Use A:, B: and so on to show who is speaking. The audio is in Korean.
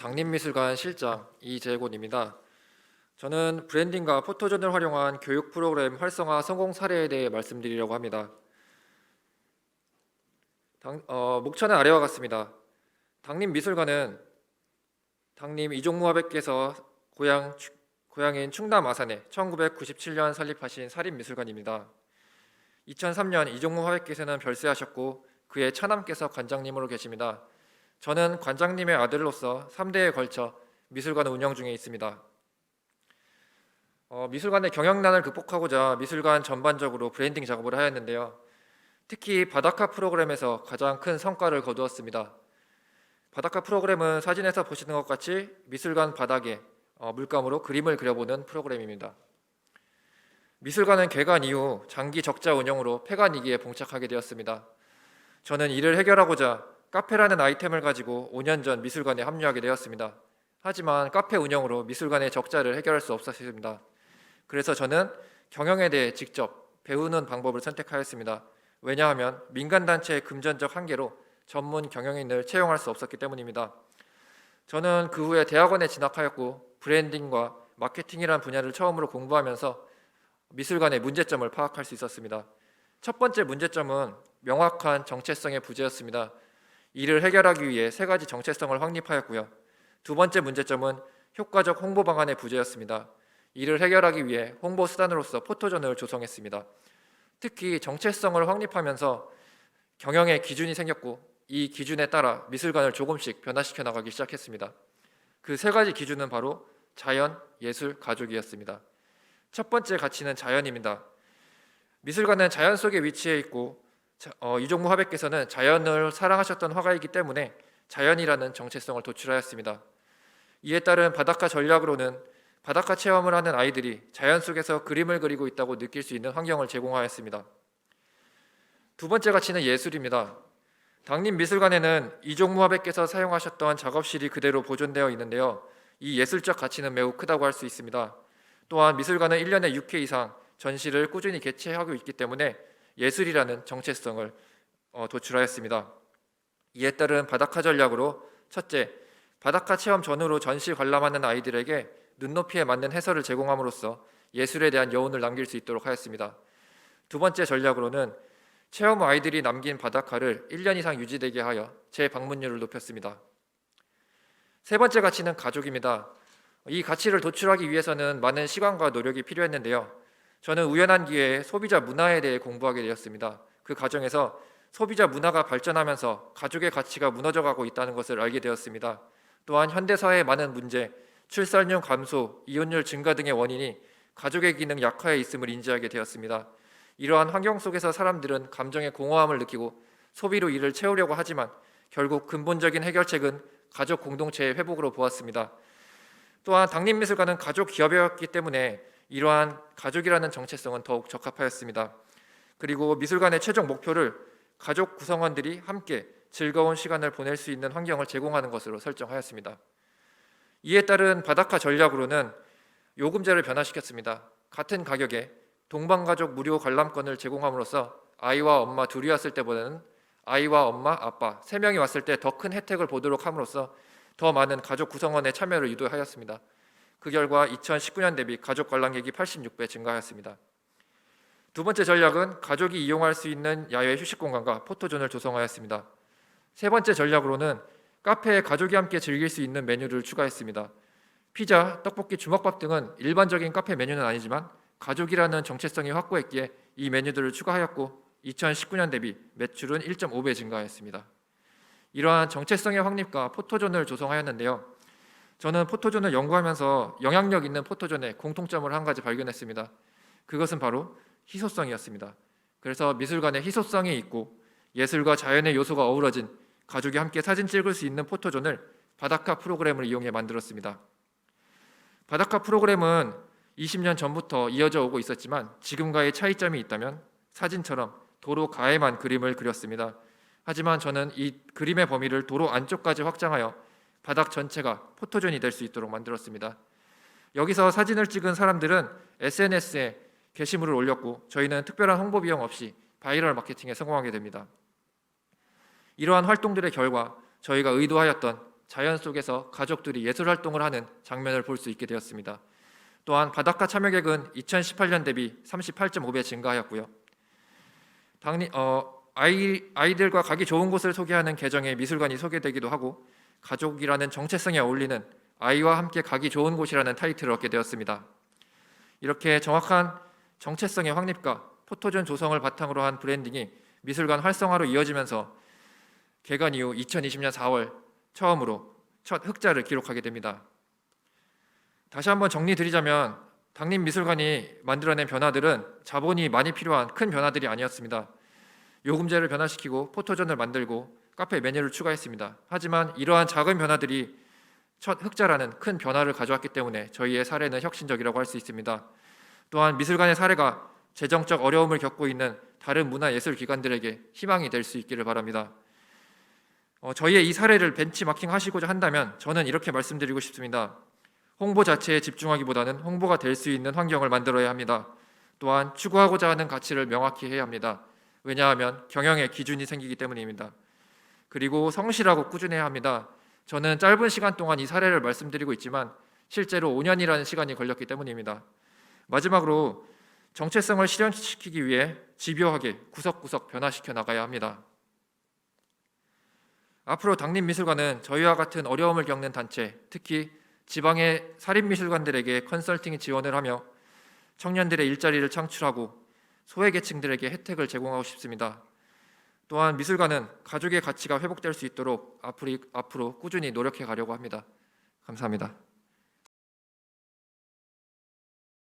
A: 당림미술관 실장 이재곤입니다. 저는 브랜딩과 포토존을 활용한 교육 프로그램 활성화 성공 사례에 대해 말씀드리려고 합니다. 당, 어, 목차는 아래와 같습니다. 당림미술관은 당림 이종무 화백께서 고향 추- 고향인 충남 아산에 1997년 설립하신 사립미술관입니다. 2003년 이종무 화백께서는 별세하셨고 그의 차남께서 관장님으로 계십니다. 저는 관장님의 아들로서 3대에 걸쳐 미술관을 운영 중에 있습니다. 어, 미술관의 경영난을 극복하고자 미술관 전반적으로 브랜딩 작업을 하였는데요. 특히 바다카 프로그램에서 가장 큰 성과를 거두었습니다. 바다카 프로그램은 사진에서 보시는 것 같이 미술관 바닥에 어, 물감으로 그림을 그려보는 프로그램입니다. 미술관은 개관 이후 장기 적자 운영으로 폐관 위기에 봉착하게 되었습니다. 저는 이를 해결하고자 카페라는 아이템을 가지고 5년 전 미술관에 합류하게 되었습니다. 하지만 카페 운영으로 미술관의 적자를 해결할 수 없었습니다. 그래서 저는 경영에 대해 직접 배우는 방법을 선택하였습니다. 왜냐하면 민간단체의 금전적 한계로 전문 경영인을 채용할 수 없었기 때문입니다. 저는 그 후에 대학원에 진학하였고 브랜딩과 마케팅이라는 분야를 처음으로 공부하면서 미술관의 문제점을 파악할 수 있었습니다. 첫 번째 문제점은 명확한 정체성의 부재였습니다. 이를 해결하기 위해 세 가지 정체성을 확립하였고요. 두 번째 문제점은 효과적 홍보 방안의 부재였습니다. 이를 해결하기 위해 홍보 수단으로서 포토존을 조성했습니다. 특히 정체성을 확립하면서 경영의 기준이 생겼고 이 기준에 따라 미술관을 조금씩 변화시켜 나가기 시작했습니다. 그 세 가지 기준은 바로 자연, 예술, 가족이었습니다. 첫 번째 가치는 자연입니다. 미술관은 자연 속에 위치해 있고 자- 어, 이종무 화백께서는 자연을 사랑하셨던 화가이기 때문에 자연이라는 정체성을 도출하였습니다. 이에 따른 바닷가 전략으로는 바닷가 체험을 하는 아이들이 자연 속에서 그림을 그리고 있다고 느낄 수 있는 환경을 제공하였습니다. 두 번째 가치는 예술입니다. 당림 미술관에는 이종무 화백께서 사용하셨던 작업실이 그대로 보존되어 있는데요. 이 예술적 가치는 매우 크다고 할 수 있습니다. 또한 미술관은 1년에 6회 이상 전시를 꾸준히 개최하고 있기 때문에 예술이라는 정체성을 어, 도출하였습니다. 이에 따른 바닷가 전략으로 첫째, 바닷가 체험 전후로 전시 관람하는 아이들에게 눈높이에 맞는 해설을 제공함으로써 예술에 대한 여운을 남길 수 있도록 하였습니다. 두 번째 전략으로는 체험 후 아이들이 남긴 바닷가를 1년 이상 유지되게 하여 재방문율을 높였습니다. 세 번째 가치는 가족입니다. 이 가치를 도출하기 위해서는 많은 시간과 노력이 필요했는데요. 저는 우연한 기회에 소비자 문화에 대해 공부하게 되었습니다. 그 과정에서 소비자 문화가 발전하면서 가족의 가치가 무너져 가고 있다는 것을 알게 되었습니다. 또한 현대 사회의 많은 문제, 출산율 감소, 이혼율 증가 등의 원인이 가족의 기능 약화에 있음을 인지하게 되었습니다. 이러한 환경 속에서 사람들은 감정의 공허함을 느끼고 소비로 이를 채우려고 하지만 결국 근본적인 해결책은 가족 공동체의 회복으로 보았습니다. 또한 당림미술관은 가족 기업이었기 때문에 이러한 가족이라는 정체성은 더욱 적합하였습니다. 그리고 미술관의 최종 목표를 가족 구성원들이 함께 즐거운 시간을 보낼 수 있는 환경을 제공하는 것으로 설정하였습니다. 이에 따른 바닷가 전략으로는 요금제를 변화시켰습니다. 같은 가격에 동반가족 무료 관람권을 제공함으로써 아이와 엄마 둘이 왔을 때보다는 아이와 엄마, 아빠 세 명이 왔을 때 더 큰 혜택을 보도록 함으로써 더 많은 가족 구성원의 참여를 유도하였습니다. 그 결과 2019년 대비 가족 관람객이 86배 증가하였습니다. 두 번째 전략은 가족이 이용할 수 있는 야외 휴식 공간과 포토존을 조성하였습니다. 세 번째 전략으로는 카페에 가족이 함께 즐길 수 있는 메뉴를 추가했습니다. 피자, 떡볶이, 주먹밥 등은 일반적인 카페 메뉴는 아니지만 가족이라는 정체성이 확고했기에 이 메뉴들을 추가하였고 2019년 대비 매출은 1.5배 증가하였습니다. 이러한 정체성의 확립과 포토존을 조성하였는데요. 저는 포토존을 연구하면서 영향력 있는 포토존의 공통점을 한 가지 발견했습니다. 그것은 바로 희소성이었습니다. 그래서 미술관에 희소성이 있고 예술과 자연의 요소가 어우러진 가족이 함께 사진 찍을 수 있는 포토존을 바닷가 프로그램을 이용해 만들었습니다. 바닷가 프로그램은 20년 전부터 이어져 오고 있었지만 지금과의 차이점이 있다면 사진처럼 도로 가에만 그림을 그렸습니다. 하지만 저는 이 그림의 범위를 도로 안쪽까지 확장하여 바닥 전체가 포토존이 될 수 있도록 만들었습니다. 여기서 사진을 찍은 사람들은 SNS에 게시물을 올렸고 저희는 특별한 홍보 비용 없이 바이럴 마케팅에 성공하게 됩니다. 이러한 활동들의 결과 저희가 의도하였던 자연 속에서 가족들이 예술 활동을 하는 장면을 볼 수 있게 되었습니다. 또한 바닷가 참여객은 2018년 대비 38.5배 증가하였고요. 당리, 어, 아이, 아이들과 가기 좋은 곳을 소개하는 계정의 미술관이 소개되기도 하고 가족이라는 정체성에 어울리는 아이와 함께 가기 좋은 곳이라는 타이틀을 얻게 되었습니다. 이렇게 정확한 정체성의 확립과 포토존 조성을 바탕으로 한 브랜딩이 미술관 활성화로 이어지면서 개관 이후 2020년 4월 처음으로 첫 흑자를 기록하게 됩니다. 다시 한번 정리드리자면 당림 미술관이 만들어낸 변화들은 자본이 많이 필요한 큰 변화들이 아니었습니다. 요금제를 변화시키고 포토존을 만들고 카페 메뉴를 추가했습니다. 하지만 이러한 작은 변화들이 첫 흑자라는 큰 변화를 가져왔기 때문에 저희의 사례는 혁신적이라고 할 수 있습니다. 또한 미술관의 사례가 재정적 어려움을 겪고 있는 다른 문화예술 기관들에게 희망이 될 수 있기를 바랍니다. 어, 저희의 이 사례를 벤치마킹 하시고자 한다면 저는 이렇게 말씀드리고 싶습니다. 홍보 자체에 집중하기보다는 홍보가 될 수 있는 환경을 만들어야 합니다. 또한 추구하고자 하는 가치를 명확히 해야 합니다. 왜냐하면 경영의 기준이 생기기 때문입니다. 그리고 성실하고 꾸준해야 합니다. 저는 짧은 시간 동안 이 사례를 말씀드리고 있지만 실제로 5년이라는 시간이 걸렸기 때문입니다. 마지막으로 정체성을 실현시키기 위해 집요하게 구석구석 변화시켜 나가야 합니다. 앞으로 당림미술관은 저희와 같은 어려움을 겪는 단체, 특히 지방의 사립 미술관들에게 컨설팅 지원을 하며 청년들의 일자리를 창출하고 소외계층들에게 혜택을 제공하고 싶습니다. 또한 미술관은 가족의 가치가 회복될 수 있도록 앞으로, 앞으로 꾸준히 노력해 가려고 합니다. 감사합니다.